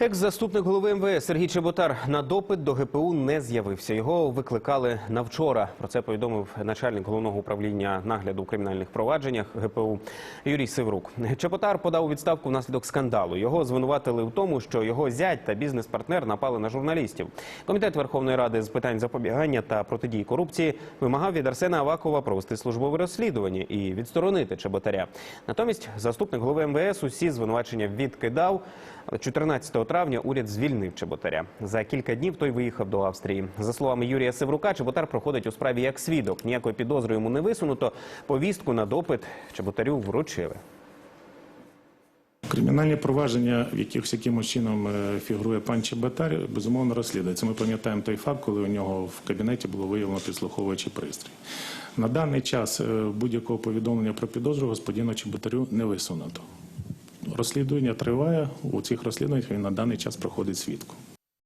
Екс-заступник голови МВС Сергій Чеботар на допит до ГПУ не з'явився. Його викликали на вчора. Про це повідомив начальник головного управління нагляду у кримінальних провадженнях ГПУ Юрій Сиврук. Чеботар подав у відставку внаслідок скандалу. Його звинуватили в тому, що його зять та бізнес-партнер напали на журналістів. Комітет Верховної Ради з питань запобігання та протидії корупції вимагав від Арсена Авакова провести службове розслідування і відсторонити Чеботаря. Натомість заступник голови МВС усі звинувачення відкидав. Але 14 травня уряд звільнив Чеботаря. За кілька днів той виїхав до Австрії. За словами Юрія Севрука, Чеботар проходить у справі як свідок. Ніякої підозри йому не висунуто. Повістку на допит Чеботарю вручили. Кримінальні провадження, в якихось якимось чином е, фігурує пан Чеботар, безумовно розслідується. Ми пам'ятаємо той факт, коли у нього в кабінеті було виявлено підслуховуючий пристрій. На даний час е, будь-якого повідомлення про підозру господину Чеботарю не висунуто. Розслідування триває. У цих розслідуваннях він на даний час проходить свідку.